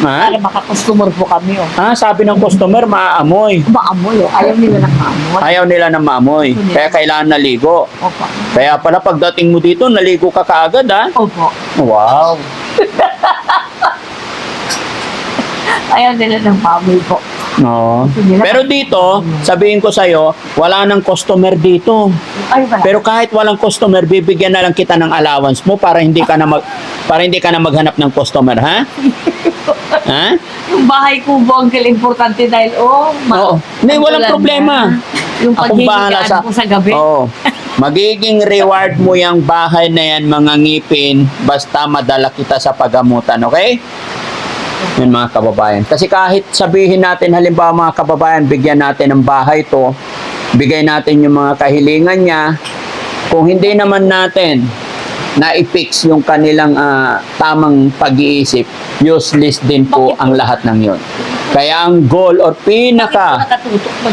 Ha? Para makakustomer po kami, oh. Ah, sabi ng customer, maaamoy. Maamoy, oh. Ayaw nila ng maamoy. Ayaw nila na maamoy. Kaya kailangan naligo. Opo. Kaya pala pagdating mo dito, naligo ka kaagad ha? Opo. Wow. Ayaw nila ng maamoy po. No. Nila- Pero dito, sabihin ko sa'yo, wala nang customer dito. Ay, wala. Pero kahit walang customer, bibigyan na lang kita ng allowance mo para hindi ka na mag para hindi ka na maghanap ng customer, ha? ha? Yung bahay ko po ang importante dahil, oh, Oo. Hindi, walang tulad problema. na, Yung Akong bahala paghihigaan ko sa gabi. Oo. Magiging reward mo yung bahay na yan, mga ngipin, basta madala kita sa pagamutan, okay? Yun mga kababayan. Kasi kahit sabihin natin, halimbawa mga kababayan, bigyan natin ng bahay to, bigay natin yung mga kahilingan niya, kung hindi naman natin na-fix yung kanilang ah, tamang pag-iisip, useless din po ang lahat ng yun. Kaya ang goal or pinaka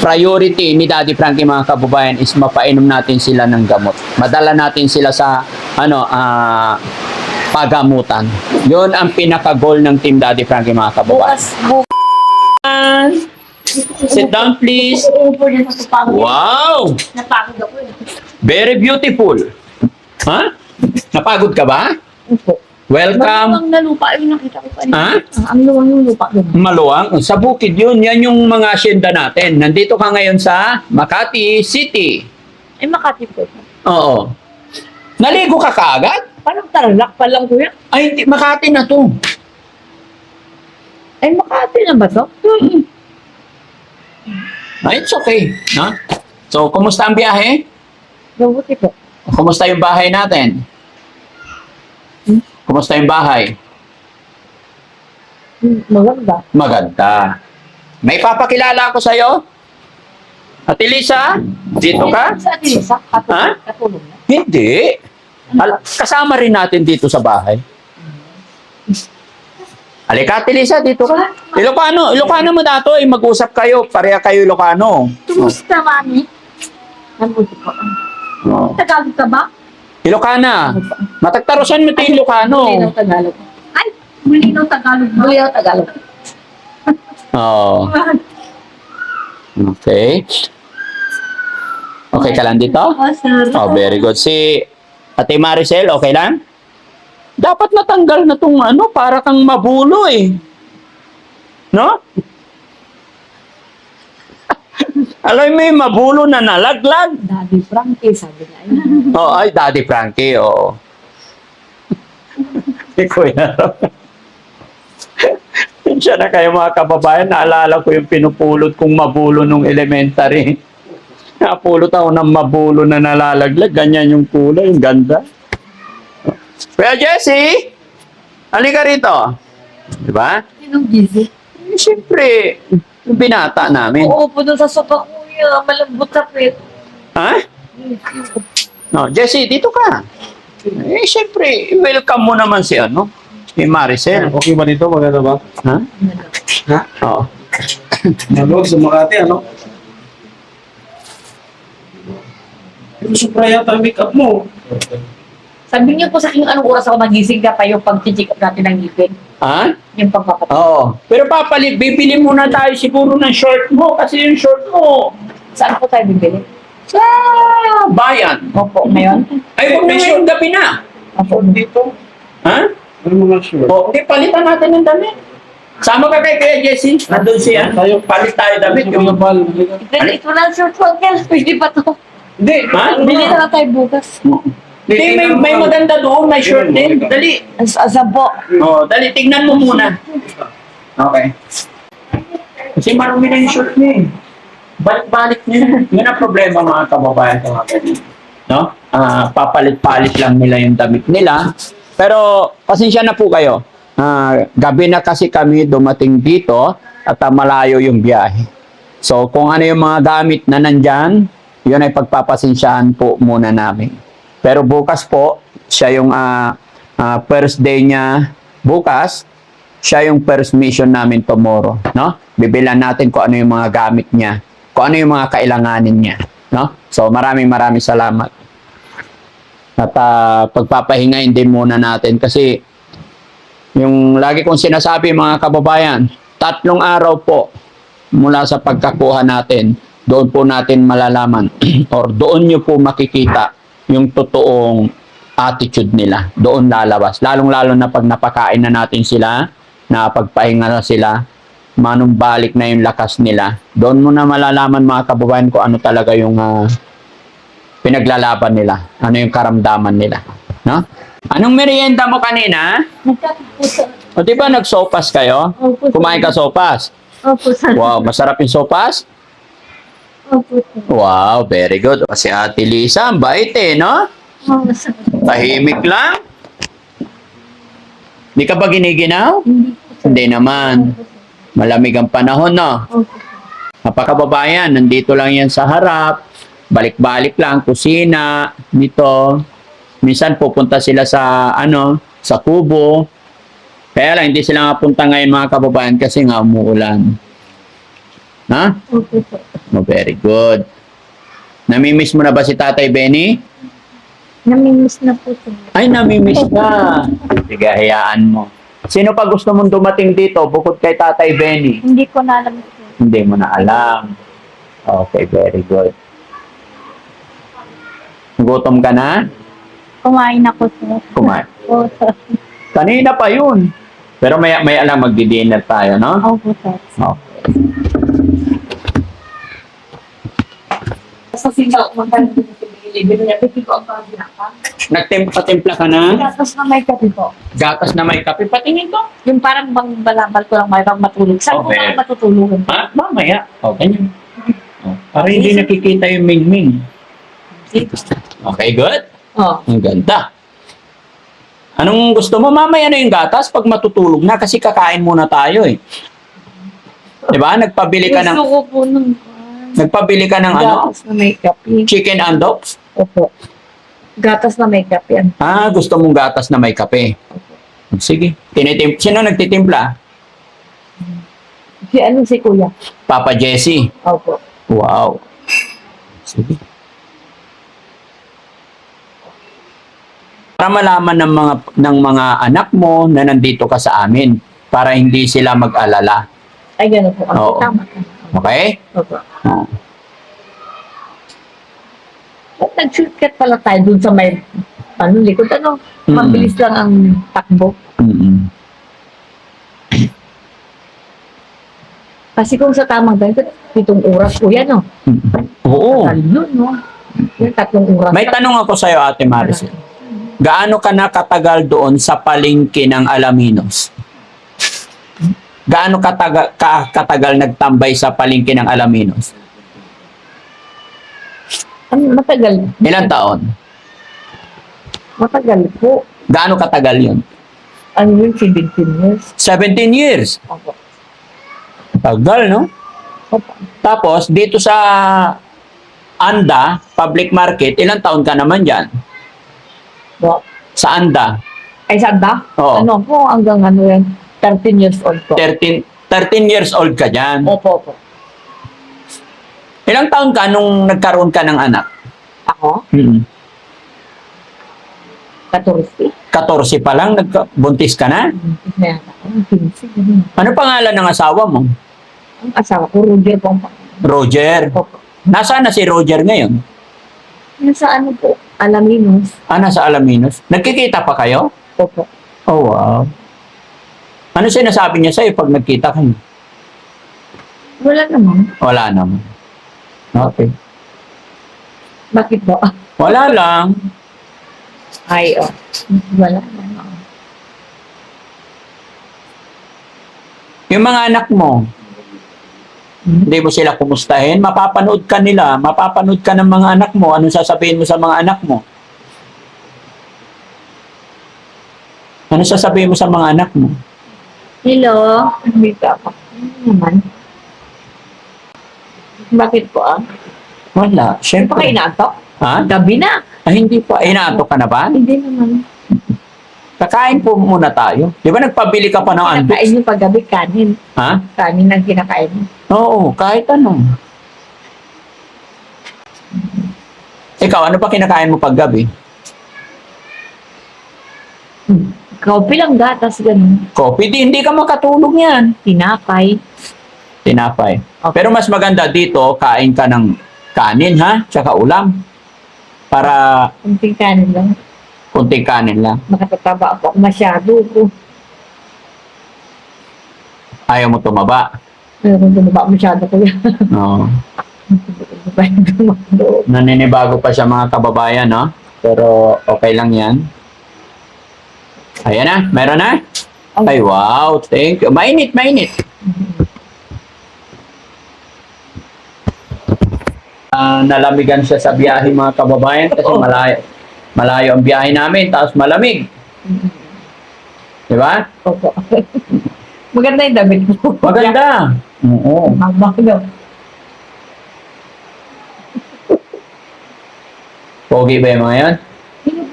priority ni Daddy Frankie mga kababayan is mapainom natin sila ng gamot. Madala natin sila sa ano ah pagamutan. 'Yon ang pinaka-goal ng Team Daddy Frankie mga kababayan. Bukas. Sit down please. Wow! Napagod ako eh. Very beautiful. Ha? Napagod ka ba? Opo. Welcome. Maluwang na lupa yung nakita ko kanina. Ha? Ah, Ang luwang yung lupa doon. Maluwang. Sa bukid yun. Yan yung mga asyenda natin. Nandito ka ngayon sa Makati City. Ay, Makati po. Oo. Naligo ka kaagad? Parang tarlac pa lang kuya. Ay, hindi. Makati na to. Ay, Makati na ba to? Ay, it's okay. No? So, kumusta ang biyahe? Mabuti po. Kumusta yung bahay natin? Kumusta yung bahay? Maganda. Maganda. May papakilala ako sa'yo? Ate Lisa, dito ka? Sa atin, sa Ha? katulong, katulong na. Hindi. Al- kasama rin natin dito sa bahay. Halika, Ate Lisa, dito ka. Ilocano, Ilocano mo dato, eh, mag-usap kayo. Pareha kayo Ilocano. Kumusta, mami? Mabuti po. Oh. Tagalog ka ba? Ilocana. Matagtarosan mo ito yung Ilocano. Mulinaw Tagalog. Ay, mulinaw Tagalog ba? Tagalog. Oo. Okay. Okay ka lang dito? Oh, sir. Oh, very good. Si Ate Maricel, okay lang? Dapat natanggal na tong ano, para kang mabulo eh. No? Alam mo yung mabulo na nalaglag? Daddy Frankie, sabi niya. Ay, Oh, ay, Daddy Frankie, oo. Si Kuya. Siya na kayo mga kababayan, naalala ko yung pinupulot kong mabulo nung elementary. Napulot ako ng mabulo na nalalaglag, ganyan yung kulay, yung ganda. Kuya Jesse, halika rito. Di ba? Sinong busy? Eh, Siyempre, yung binata namin. Oo po doon sa sopa kuya. Malambot sa pit. Ha? No, Jesse, dito ka. Eh, siyempre, welcome mo naman si ano, si Maricel. Okay ba dito? Maganda ba? Ha? Ha? Oo. Nalog sa Makati, ano? Pero supra yata ang make-up mo. Sabi niyo po sa akin anong oras ako magising ka pa yung pag-check up natin ng ngipin. Ha? Yung pagpapat. Oo. Pero papalit, bibili muna tayo siguro ng short mo kasi yung short mo Saan po tayo bibili? sa bayan. Opo, ngayon. Ay, huwag na ngayong gabi na. Opo. Dito? Ha? Ano mga sure? O, okay, palitan natin ng damit. Sama ka kay Kuya Jesse. Nandun siya. Tayo, palit tayo damit. Yung Yung... bal. Then, ito lang short one girl. Pwede pa to. Hindi, ha? Bili na lang tayo bukas. Hindi, may, may maganda doon. May short din. Dali. As asa po. Oh, dali, tignan mo muna. Okay. Kasi marumi na yung short niya eh. Balik-balik niya. Yun ang problema mga kababayan ko. No? Ah, papalit-palit lang nila yung damit nila. Pero, pasensya na po kayo. Ah, gabi na kasi kami dumating dito at ah, malayo yung biyahe. So, kung ano yung mga gamit na nandyan, yun ay pagpapasensyahan po muna namin. Pero bukas po, siya yung ah, ah, first day niya bukas, siya yung first mission namin tomorrow, no? Bibilan natin kung ano yung mga gamit niya, kung ano yung mga kailanganin niya, no? So maraming maraming salamat. At ah, pagpapahingain din muna natin kasi Yung lagi kong sinasabi mga kababayan, tatlong araw po mula sa pagkakuha natin, doon po natin malalaman or doon nyo po makikita yung totoong attitude nila. Doon lalabas. Lalong-lalo na pag napakain na natin sila, napagpahinga na sila, manumbalik na yung lakas nila. Doon mo na malalaman mga kababayan ko ano talaga yung ah, pinaglalaban nila. Ano yung karamdaman nila. No? Anong merienda mo kanina? O di ba nagsopas kayo? Kumain ka sopas? Opo, sir. Wow, masarap yung sopas? Wow, very good. Si Ate Lisa, ang bait eh, no? Tahimik lang. Di ka ba giniginaw? Hindi. Hindi naman. Malamig ang panahon, no? Opo, sir. Napakababayan, nandito lang yan sa harap. Balik-balik lang, kusina, nito. Minsan pupunta sila sa, ano, sa kubo. Kaya lang, hindi sila mapunta ngayon mga kababayan kasi nga umuulan. Ha? Opo, sir. Oh, very good. Namimiss mo na ba si Tatay Benny? Namimiss na po, sir. Ay, namimiss ka. Sige, hayaan mo. Sino pa gusto mong dumating dito bukod kay Tatay Benny? Hindi ko na alam, sir. Hindi mo na alam. Okay, very good. Gutom ka na? Kumain ako, sir. Kumain. Opo, sir. Kanina pa yun. Pero may, may alam, magdi-dinner tayo, no? Opo, sir. Okay. Sa singaw, magkano dito sa Bili. Binili ko ang pagkinaka. Nagtimpla-timpla ka na? Tapos na may kape po. Gatas na may kape. Patingin ko. Yung parang bang balabal ko lang may bang matulog. Saan ko Okay. lang matutulungan? Ha? Mamaya. O, ganyan. O, para hindi nakikita yung mingming. Okay, good? Oh. Ang ganda. Anong gusto mo? Mamaya na yung gatas pag matutulog na kasi kakain muna tayo eh. Diba? Nagpabili ka ng, Gusto ko po nung nagpabili ka ng ano? gatas na may kape. Chicken and dogs? Opo. Gatas na may kape. Yan. Ah, gusto mong gatas na may kape. Sige. Tinitim Sino nagtitimpla? Si ano si kuya? Papa Jesse. Opo. Wow. Sige. Para malaman ng mga ng mga anak mo na nandito ka sa amin para hindi sila mag-alala. Ay, gano'n po. Oo. tama ka. Okay? Opo. Oo. At nag-shortcut pala tayo dun sa may ano, likod. Ano, Mm. mabilis lang ang takbo. Mm-mm. Kasi kung sa tamang ganito, pitong oras po yan, no? Oo. Yun, no? Yung tatlong oras. May tanong ako sa iyo, Ate Maricel. Gaano ka nakatagal doon sa palengke ng Alaminos? Gaano kataga, ka, katagal nagtambay sa palengke ng Alaminos? Ano, matagal. Ilang taon? Matagal po. Gaano katagal yun? Ano yun, 17 years. 17 years. Opo. Tagal, no? Opo. Tapos, dito sa Anda, public market, ilang taon ka naman dyan? Opo. Sa Anda, Ay, saan ba? Oo. Ano po, hanggang ano yan, 13 years old po. 13, 13 years old ka dyan. Opo, opo. Ilang taon ka nung nagkaroon ka ng anak? Ako, Hmm. 14. 14 pa lang, nagbuntis ka na? Buntis na yata ako, 15. ganun. Ano pangalan ng asawa mo? Ang asawa ko, Roger po ang pangalan. Roger. Opo. Nasaan na si Roger ngayon? Nasa ano po, Alaminos. Ah, nasa Alaminos. Nagkikita pa kayo? Opo. Oh, wow. Ano sinasabi niya sa'yo pag nagkita kayo? Wala naman. Wala naman. Okay. Bakit po? Wala lang. Ay, oh. Wala naman. Yung mga anak mo, Hmm? hindi mo sila kumustahin, mapapanood ka nila, mapapanood ka ng mga anak mo, anong sasabihin mo sa mga anak mo? Ano sasabihin mo sa mga anak mo? Hello? Dito ako. Ano naman? Bakit po ah? Wala. Hindi pa Siyempre. kayo inaantok? Ha? Gabi na. Ay, hindi pa. Eh, naatok ka na ba? Hindi naman. Kakain po muna tayo. Di ba nagpabili ka pa ng Kinakain andoks? niyo pag gabi, kanin. Ha? Kanin ang kinakain niyo. Oo, kahit ano. Ikaw, ano pa kinakain mo pag gabi? Hmm. Kopi lang gatas, ganun. Coffee, di, hindi ka makatulog yan. Tinapay. Tinapay. Okay. Pero mas maganda dito, kain ka ng kanin ha, tsaka ulam. Para Kunting kanin lang. kunting kanin lang. Makatataba ako masyado ko. Ayaw mo tumaba. Ayoko tumaba masyado ko yan. No. Tumaba yung tumaba. Naninibago pa siya mga kababayan, no? Pero okay lang yan. Ayan na, meron na? Ay, wow, thank you. Mainit, mainit. Ah, nalamigan siya sa biyahe mga kababayan kasi malayo. Malayo ang biyahe namin, tapos malamig. Di ba? Opo. Maganda yung damit mo. Maganda. Oo. Maganda. Pogi ba yung mga yan?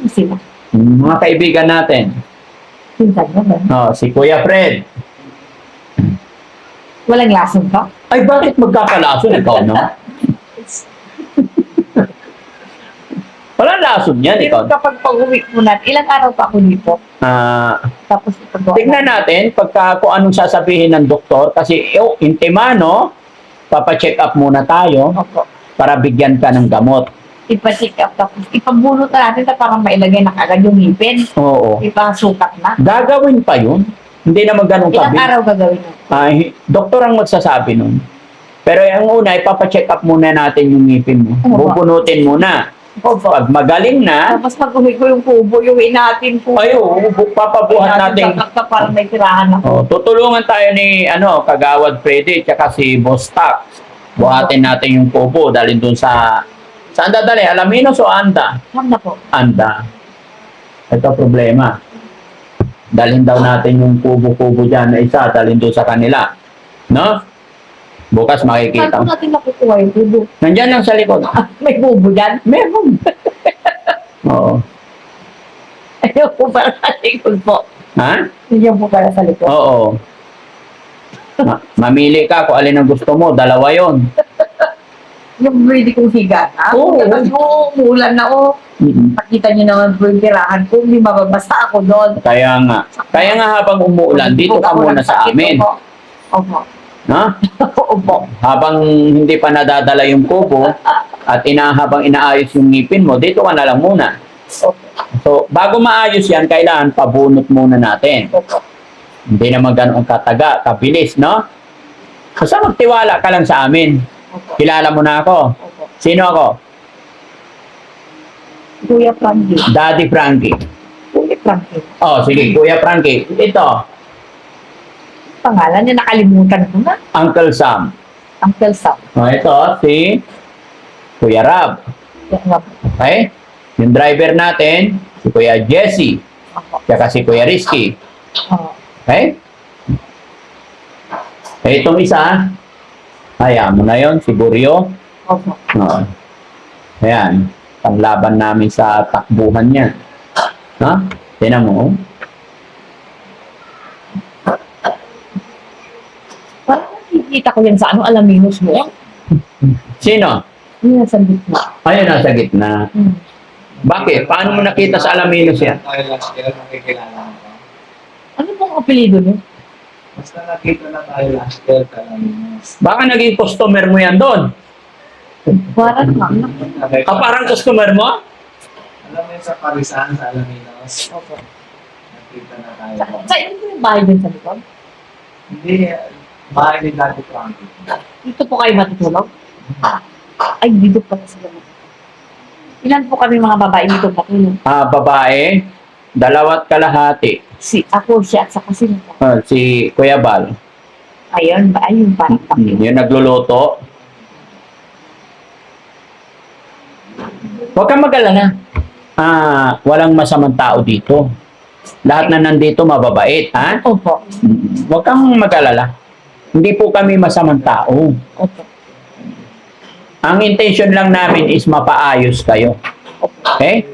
Sila? Mga kaibigan natin. Pinsan mo ba? Oh, si Kuya Fred. Walang lason ka? Ay, bakit magkakalason ikaw, no? Walang lason yan, ikaw. Pero kapag pag-uwi mo natin, ilang araw pa ako dito? Ah, Tapos ipagawa tignan natin pagka kung anong sasabihin ng doktor kasi oh, intima, no? Papacheck up muna tayo Opo. para bigyan ka ng gamot. Ipa-check up tapos ipabunot na natin sa parang mailagay na kagad yung ngipin. Oo. Ipasukat na. Gagawin pa yun. Hindi naman ganun Ilang sabi. araw gagawin mo? Ay, doktor ang magsasabi nun. Pero yung una, ipapacheck up muna natin yung ngipin mo. Oo. Bubunutin muna. Opo. Pag magaling na, Tapos pag uwi ko yung kubo, yung natin po. ay, oo, bu- papabuhat natin. Sa parang may tirahan na. Oh, tutulungan tayo ni ano, Kagawad Freddy tsaka si Boss Tax. Buhatin natin yung kubo dalhin dun sa Saan dadali? Alaminos o Anda? Saan na po? Anda. Ito problema. Dalhin daw natin yung kubo-kubo dyan na isa, dalhin doon sa kanila. No? Bukas Saan makikita. po natin nakukuha yung kubo? Nandyan lang sa likod. Ah, may kubo dyan? Meron. Oo. Ayaw po para sa likod po. Ha? Hindi po para sa likod. Oo. Ma- mamili ka kung alin ang gusto mo. Dalawa yon. Yung pwede kong higa. Ah, Oo. Kasi oh, umulan na oh. Mm-mm. Nakita niyo naman po yung tirahan ko. Hindi mababasa ako doon. Kaya nga. Kaya nga habang umuulan, dito ka muna sa amin. Opo. Opo. No? Opo. Habang hindi pa nadadala yung kubo at ina habang inaayos yung ngipin mo, dito ka na lang muna. Opo. So, bago maayos yan, kailangan pabunot muna natin. Opo. Hindi naman ganun kataga, kabilis, no? Basta magtiwala ka lang sa amin. Opo. Kilala mo na ako. Opo. Sino ako? Kuya Frankie. Daddy Frankie. Kuya Frankie. Oh, sige, Kuya Frankie. Ito, Pangalan niya nakalimutan ko na. Uncle Sam. Uncle Sam. Oh, ito, si Kuya Rab. Yan nga po. Okay? Yung driver natin, si Kuya Jesse. Opo. Tsaka si Kuya Rizky. Oo. Okay? Eh, itong isa, hayaan mo na yon si Buryo. Opo. Oo. Ayan, panglaban namin sa takbuhan niya. Ha? Tinan mo. oh. Parang nakikita ko yan sa ano, alaminos mo. Sino? Yung nasa gitna. Ayun, nasa gitna. Hmm. Bakit? Paano mo nakita sa Alaminos yan? Ano pong apelido niyo? Basta nakita na tayo last year, Kalaminos. Baka naging customer mo yan doon. Parang nga. Ah, parang customer mo? Alam mo yun sa Parisan, sa Alaminos, Opo. nakita na tayo. Sa, sa inyo po yung bahay din sa likod? Hindi, bahay ni Daddy Frankie. Dito po kayo matutulog? Ay, dito pa sila matutulog. Ilan po kami mga babae dito matulog? Ah, babae, dalawat kalahati. Si, ako, siya, at saka sino po? Ah, si Kuya Bal. Ayun, ba? Ayun, parang Hmm, takyo. yung nagluluto. Huwag kang mag-alala. Ah, walang masamang tao dito. Lahat na nandito mababait, ha? Opo. Mm, Huwag kang mag-alala. Hindi po kami masamang tao. Opo. Ang intention lang namin is mapaayos kayo. Okay?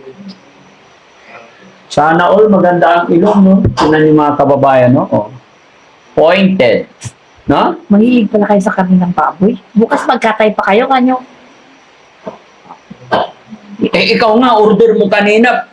Sana all maganda ang ilong, no? Tinan yung mga kababayan, no? Oh. Pointed. No? Mahilig pala kayo sa kami ng baboy. Bukas magkatay pa kayo, kanyo. Eh, ikaw nga, order mo kanina.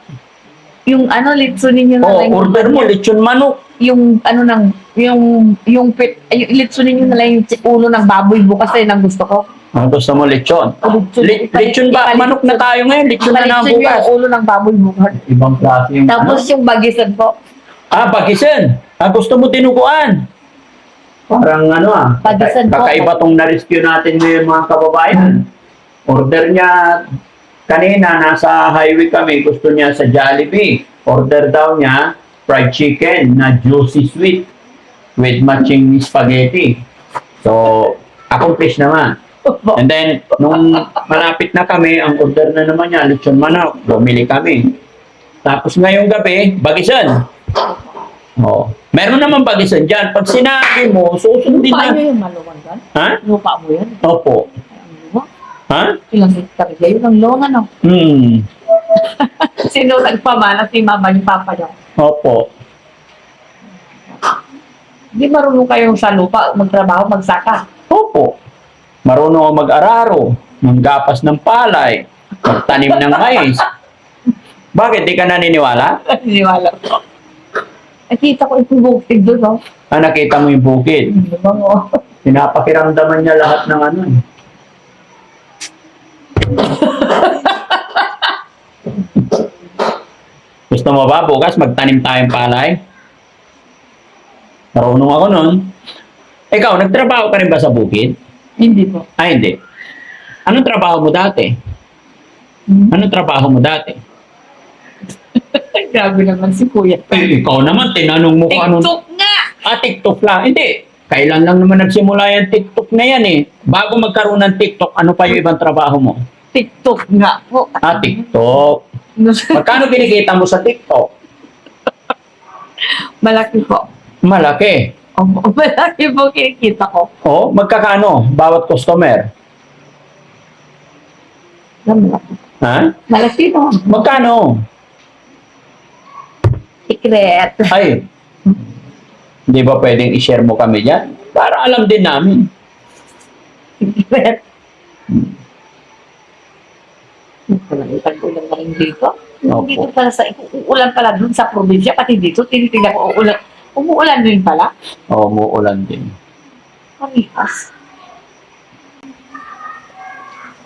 Yung ano, litsunin nyo na Oh, lang. order mo, lechon manok. Yung ano nang, yung, yung pit, ay, litsunin nyo na lang yung ulo ng baboy bukas eh, ang gusto ko. Ang gusto mo, lechon. Lechon. Le- lechon ba? Manok na tayo ngayon. Lechon na na bukas. yung ulo ng baboy bukas. Ibang klase yung Tapos ano. yung bagisan po. Ah, bagisan. Ah, gusto mo tinuguan. Parang ano ah. Bagisan po. Kakaiba tong na-rescue natin ngayon mga kababayan. Order niya kanina, nasa highway kami, gusto niya sa Jollibee. Order daw niya fried chicken na juicy sweet with matching spaghetti. So, accomplish naman. And then, nung malapit na kami, ang order na naman niya, lechon manok. Bumili kami. Tapos ngayong gabi, bagisan. Oh. Meron naman bagisan dyan. Pag sinabi mo, susundin Lupa nyo na. yung maluwan doon? Ha? Lupa mo yan? Opo. Ang. Ha? Ilang hektar kayo ng luwan ano? Hmm. Sino nagpamana si mama ni papa niyo? Opo. Di marunong kayong sa lupa magtrabaho, magsaka. Opo. Marunong ako mag-araro, manggapas ng palay, magtanim ng mais. Bakit? Di ka naniniwala? Naniniwala ko. Nakita ko yung bukid doon, no? Ah, nakita mo yung bukid. Ba mo? Pinapakiramdaman niya lahat ng ano. eh. Gusto mo ba bukas magtanim tayong palay? Marunong ako nun. Ikaw, nagtrabaho ka rin ba sa bukid? Hindi po. Ah, hindi. Anong trabaho mo dati? Hmm. Anong trabaho mo dati? Grabe naman si kuya. Eh, ikaw naman, tinanong mo kung anong... TikTok nga! Ah, TikTok lang. Hindi. Kailan lang naman nagsimula yung TikTok na yan eh. Bago magkaroon ng TikTok, ano pa yung ibang trabaho mo? TikTok nga po. Ah, TikTok. Magkano kinikita mo sa TikTok? Malaki po. Malaki. Opo, malaki po kinikita ko. Oh, magkakano bawat customer? Malaki. Ha? Malaki no? Magkano? Secret. Ay, hindi ba pwedeng i-share mo kami dyan? Para alam din namin. Secret. Walang ulan na rin dito. Opo. Dito pala sa, uulan pala dun sa probinsya, pati dito, tinitingnan ko, uulan. Umuulan din pala. Oo, umuulan din. Parikas.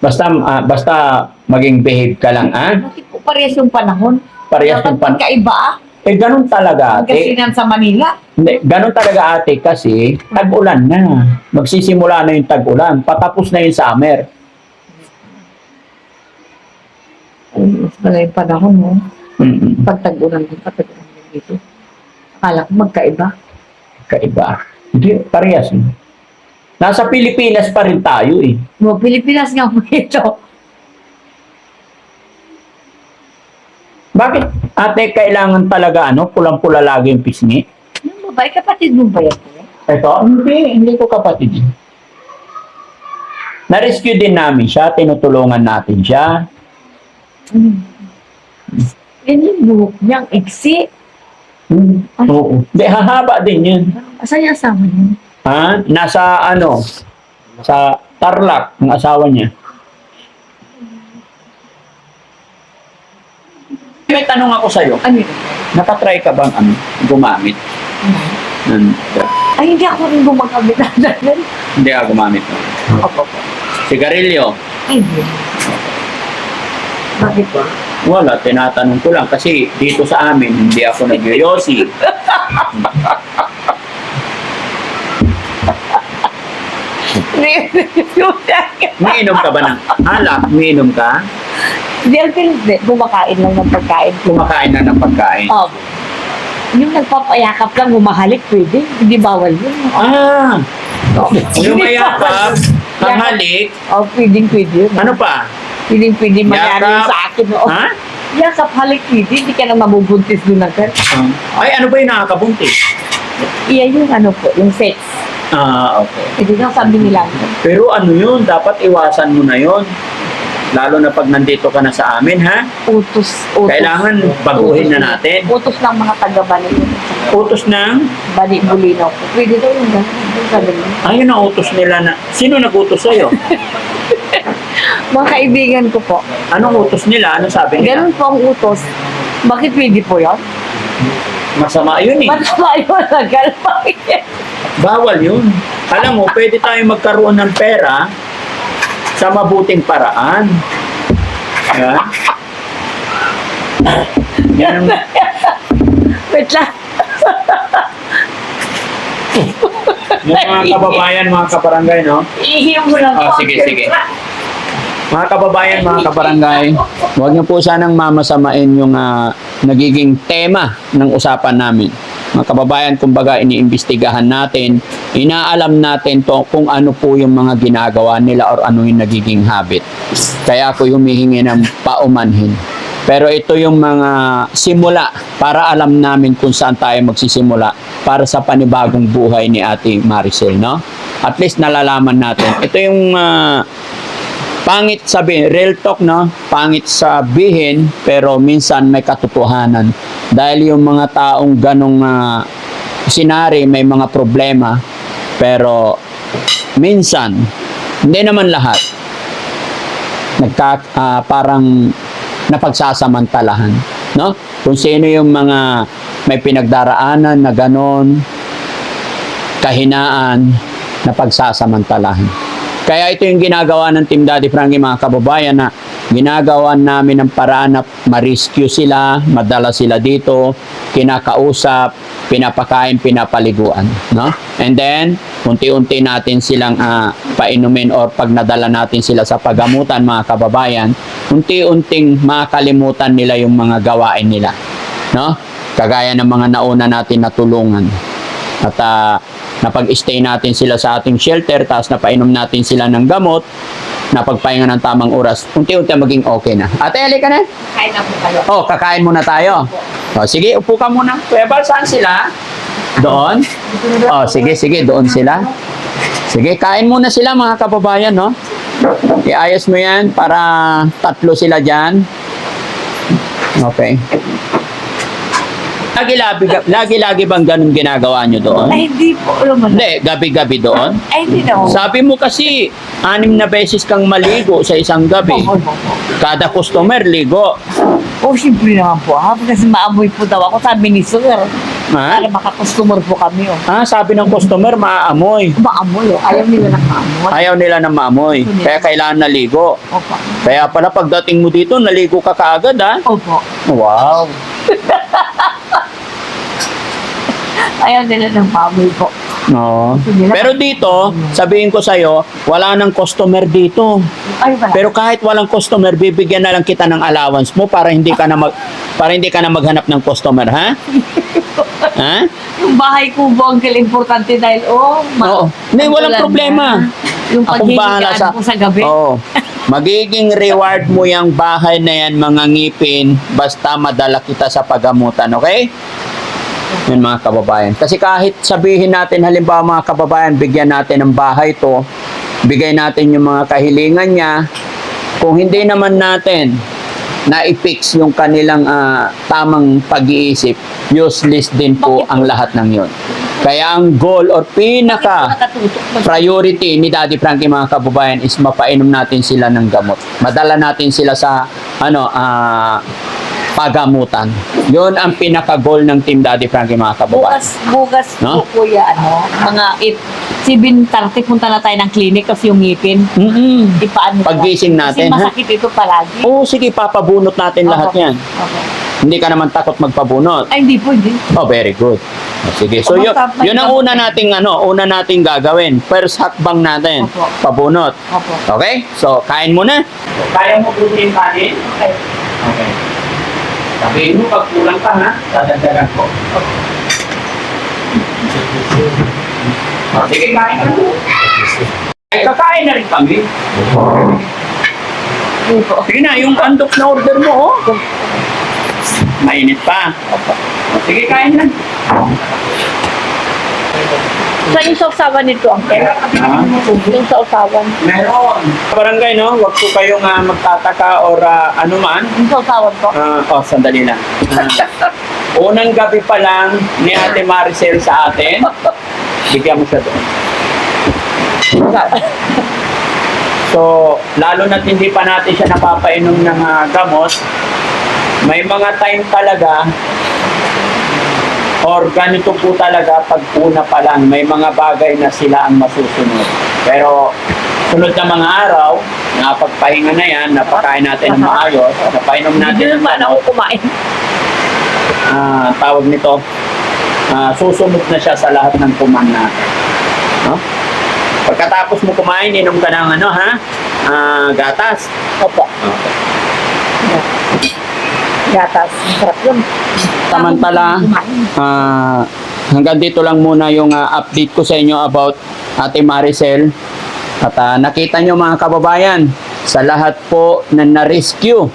Basta, ah, basta maging behave ka lang, ah. Bakit po parehas yung panahon? Parehas Dapat yung pan... magkaiba ah. Eh, ganun talaga, ate. Magkasinan sa Manila. Hindi, ganun talaga ate kasi tag-ulan na. Magsisimula na yung tag-ulan. Patapos na yung summer. Ay, mas pala yung panahon mo. Mm-mm. Pag tag-ulan pag tag-ulan dito. Akala ko magkaiba. Kaiba. Hindi, parehas. eh. Nasa Pilipinas pa rin tayo eh. Mo, Pilipinas nga po ito. Bakit ate kailangan talaga ano, pulang-pula lagi yung pisngi? Yung babae, kapatid mo ba yan? Ito, hindi, hindi ko kapatid. yun. Na-rescue din namin siya, tinutulungan natin siya. Hmm. Yan yung buhok niyang iksi. Hmm, Oo. Hindi, hahaba din yun. Asan yung asawa niya? Ha? Nasa ano, sa Tarlac, ang asawa niya. May tanong ako sa'yo. Ano yun? Nakatry ka bang ano, gumamit? Ng, Ay, hindi ako rin gumagamit ganun. hindi ka gumamit. No? Opo. Sigarilyo? Ay, hindi. Bakit ba? Wala, tinatanong ko lang kasi dito sa amin, hindi ako nagyoyosi. Umiinom ka ba ng alak? Umiinom ka? Hindi, hindi. Bumakain lang ng pagkain. Kumakain na ng pagkain. Oh. Yung nagpapayakap lang, humahalik, pwede. Hindi bawal yun. Ah! Oh. Yung mayakap, hanghalik, Oh, pwedeng pwede yun. ano pa? Pwedeng pwede mangyari Yakap. sa akin. Oh. Ha? Yakap, halik, pwede. Hindi ka na mabubuntis doon agad. Ay, ano ba yung nakakabuntis? Iyan yung ano po, yung sex. Ah, okay. Pwede lang sabi nila. Pero ano yun, dapat iwasan mo na yun. Lalo na pag nandito ka na sa amin, ha? Utos, utos. Kailangan baguhin na natin. Utos ng mga taga-bali. Utos ng, Bali, bulinaw po. Pwede daw yung gano'n. Yung sabi nila. ayun ang utos nila na, sino nag-utos sa'yo? Mga kaibigan ko po. Anong utos nila? Ano sabi nila? Ganun po ang utos. Bakit pwede po yun? Masama yun eh. Masama yun, nagalma Bawal yun. Alam mo, pwede tayong magkaroon ng pera sa mabuting paraan. Diba? Yan ang, Wait lang. yung mga kababayan, mga kabarangay, no? Ihiyong mo lang Oh, sige, sige. Mga kababayan, mga kabarangay, huwag niyo po sanang mamasamain yung ah, nagiging tema ng usapan namin. Mga kababayan, kumbaga iniimbestigahan natin, inaalam natin to kung ano po yung mga ginagawa nila or ano yung nagiging habit. Kaya ako humihingi ng paumanhin. Pero ito yung mga simula para alam namin kung saan tayo magsisimula para sa panibagong buhay ni Ate Maricel, no? At least nalalaman natin. Ito yung ah, pangit sabihin, real talk, no? Pangit sabihin, pero minsan may katotohanan. Dahil yung mga taong ganong uh, sinari, may mga problema, pero minsan, hindi naman lahat, nagka, ah, parang napagsasamantalahan. No? Kung sino yung mga may pinagdaraanan na ganon, kahinaan, na pagsasamantalahan. Kaya ito yung ginagawa ng Team Daddy Frankie mga kababayan na ginagawa namin ng paraan na ma-rescue sila, madala sila dito, kinakausap, pinapakain, pinapaliguan. No? And then, unti-unti natin silang ah, painumin or pag nadala natin sila sa pagamutan mga kababayan, unti-unting makalimutan nila yung mga gawain nila. No? Kagaya ng mga nauna natin natulungan. At ah, napag-stay natin sila sa ating shelter, tapos napainom natin sila ng gamot, napagpahinga ng tamang oras, unti-unti maging okay na. Ate, ka na? Kain na po kayo. Oh, kakain muna tayo. Oh, sige, upo ka muna. Kuya Bal, saan sila? Doon? Oh, sige, sige, doon sila. Sige, kain muna sila mga kababayan, no? Iayos mo yan para tatlo sila dyan. Okay. Lagi-lagi, lagi-lagi bang ganun ginagawa nyo doon? Ay, hindi po. Alam mo na. Hindi, gabi-gabi doon. Ay, hindi na. Sabi mo kasi, anim na beses kang maligo sa isang gabi. Oo. Kada customer, ligo. Oh, siyempre naman po. Ha? Kasi maamoy po daw ako. Sabi ni Sir. Ha? Para makakustomer po kami. Oh. Ah, sabi ng customer, maaamoy. Maamoy. Oh. Ayaw nila ng maamoy. Ayaw nila na maamoy. Kaya kailangan naligo. Opo. Kaya pala pagdating mo dito, naligo ka kaagad, ha? Opo. Wow. Ayaw nila ng maamoy po. No. Pero dito, sabihin ko sa'yo, wala nang customer dito. Ay, wala. Pero kahit walang customer, bibigyan na lang kita ng allowance mo para hindi ka na mag para hindi ka na maghanap ng customer, ha? ha? Yung bahay kubo ang importante dahil, oh, Oo. Hindi, walang magulan problema. na. Yung Akong bahala sa... sa gabi. Oo. Magiging reward mo yung bahay na yan, mga ngipin, basta madala kita sa pagamutan, okay? Yun mga kababayan. Kasi kahit sabihin natin, halimbawa mga kababayan, bigyan natin ng bahay to, bigay natin yung mga kahilingan niya, kung hindi naman natin na-fix yung kanilang ah, tamang pag-iisip, useless din po ang lahat ng yun. Kaya ang goal or pinaka na priority ni Daddy Frankie mga kababayan is mapainom natin sila ng gamot. Madala natin sila sa ano ah pagamutan. 'Yon ang pinaka goal ng Team Daddy Frankie mga kababayan. Bukas, bukas No? po kuya, ano, mga 8, 7.30 punta na tayo ng clinic kasi yung ngipin. Mm-mm. Ipaano Paggising natin, Kasi ha? masakit ito palagi. Oo, sige, papabunot natin lahat Opo. 'yan. Opo. Hindi ka naman takot magpabunot. Ay, hindi po, hindi. Oh, very good. Oh, Sige. So, yun, yun ang una nating ano, una nating gagawin. First hakbang natin, Opo. pabunot. Opo. Okay? So, kain muna. Kaya mo butin yung kanin? Okay. Okay. Sabihin mo, pag kulang ka ha, dadagdagan ko. Sige, kain ka na. Ay, kakain na rin kami. Sige na, yung andok na order mo, oh. Mainit pa. Sige, kain na. Saan yung sausawan nito, Uncle? Ah. Yung sausawan. Meron. Barangay, no? Huwag po kayong ah, magtataka or ah, ano man. Yung sausawan po. Ah, oh, sandali lang. Ah, unang gabi pa lang ni Ate Maricel sa atin, bigyan mo siya doon. So, lalo na't hindi pa natin siya napapainom ng ah, gamot, may mga time talaga or ganito po talaga pag una pa lang, may mga bagay na sila ang masusunod. Pero sunod na mga araw, napagpahinga na yan, napakain natin ng maayos, napainom Hindi natin ng naman ako kumain. ah, tawag nito, ah, susunod na siya sa lahat ng kuman natin. No? Pagkatapos mo kumain, inom ka ng ano ha? Ah, gatas. Opo. Gatas. Sarap yun. Samantala. Ah, hanggang dito lang muna yung ah, update ko sa inyo about Ate Maricel. At ah, nakita nyo mga kababayan, sa lahat po na na-rescue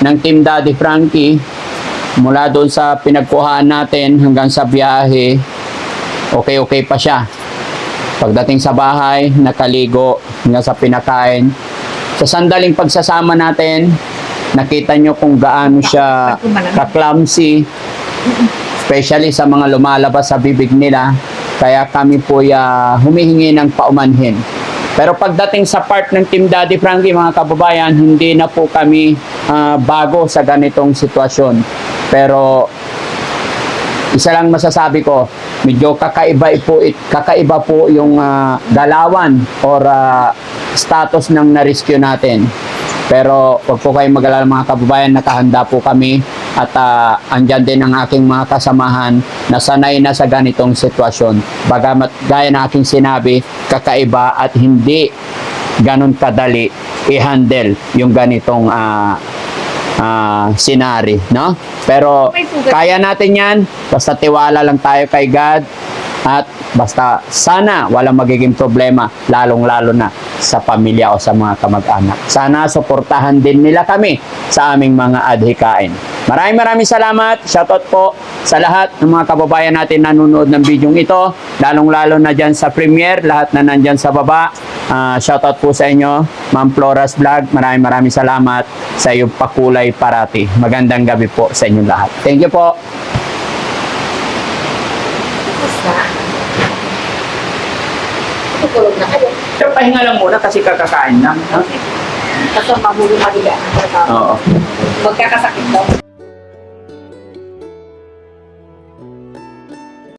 ng Team Daddy Frankie, mula doon sa pinagkuhaan natin hanggang sa biyahe, okay-okay pa siya. Pagdating sa bahay, nakaligo hanggang sa pinakain. Sa sandaling pagsasama natin, nakita nyo kung gaano siya ka-clumsy, especially sa mga lumalabas sa bibig nila. Kaya kami po ya humihingi ng paumanhin. Pero pagdating sa part ng Team Daddy Frankie, mga kababayan, hindi na po kami ah, bago sa ganitong sitwasyon. Pero isa lang masasabi ko, medyo kakaiba po it, kakaiba po yung ah, galawan or ah, status ng na-rescue natin. Pero wag po kayong mag-alala mga kababayan, nakahanda po kami at ah, andyan din ang aking mga kasamahan na sanay na sa ganitong sitwasyon. Bagamat gaya na aking sinabi, kakaiba at hindi ganun kadali i-handle yung ganitong ah ah, scenario, no? Pero kaya natin yan, basta tiwala lang tayo kay God at basta sana walang magiging problema, lalong-lalo na sa pamilya o sa mga kamag-anak. Sana suportahan din nila kami sa aming mga adhikain. Maraming maraming salamat. Shoutout po sa lahat ng mga kababayan natin na nanonood ng video ito, lalong-lalo na dyan sa premiere, lahat na nandyan sa baba. Ah, shoutout po sa inyo, Ma'am Floras Vlog. Maraming maraming salamat sa iyong pakulay parati. Magandang gabi po sa inyong lahat. Thank you po. Tapos na. Tutulog na kayo. Pero pahinga lang muna kasi kakakain lang. Kasi mahuli maliga. Oo. Magkakasakit daw.